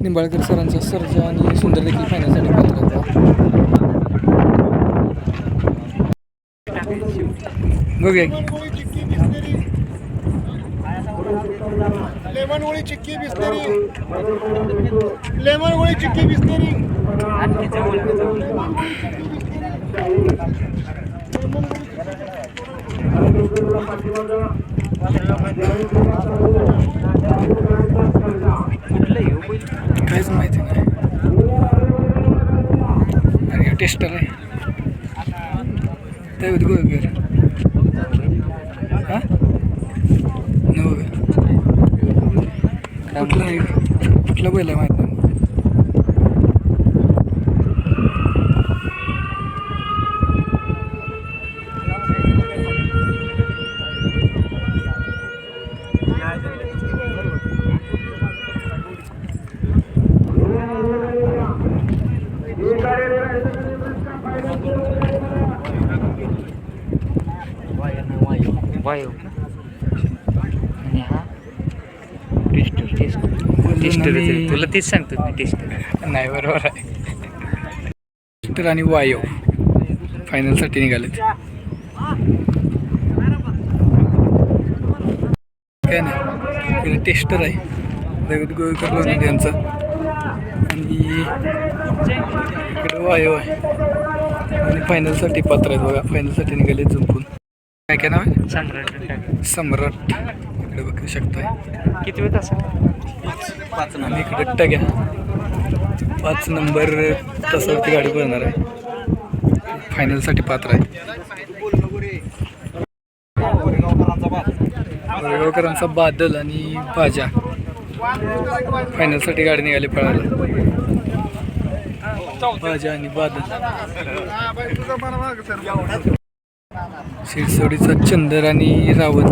निंबाळकर सरांचा सर्ज आणि सुंदर देखील फायनलसाठी पात्र बघूया की. लेमन ओळी चिक्की बिस्लेरी लेमन ओळी चिक्की बिस्लेरी माहिती नाही आणि हे टेस्टर आहे. ते गोगर हां नव कुठला आहे? कुठला बैल आहे माहीत नाही वायू. आणि हा टेस्टर टेस्टर टेस्टर तुला तेच सांगतो मी टेस्टर नाही बरोबर आहे. टेस्टर आणि वायू. फायनलसाठी निघालेत. काय नाही. टेस्टर आहे. रवित गोळकर लोणंद यांचं आणि इकडे वायू आहे. आणि फायनलसाठी पात्र आहेत बघा. फायनलसाठी निघाले जुंपून काय काय नाव आहे? सम्राट सम्राट. इकडे बघू शकताय. किती वेळ तास आणि इकडे टग्या पाच नंबर तासावरती गाडी पळणार आहे. फायनलसाठी पात्र आहे. वडगावकरांचा बादल आणि भाजा फायनलसाठी गाडी निघाली पळायला. भाजा आणि बादल. शिरसोडीचा चंदर आणि रावत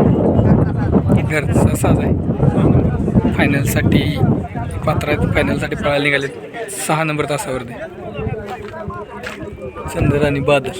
घरचा साज आहे. फायनलसाठी पात्र आहेत फायनलसाठी पळायला निघाले सहा नंबर तासावरती. चंदर आणि बादल.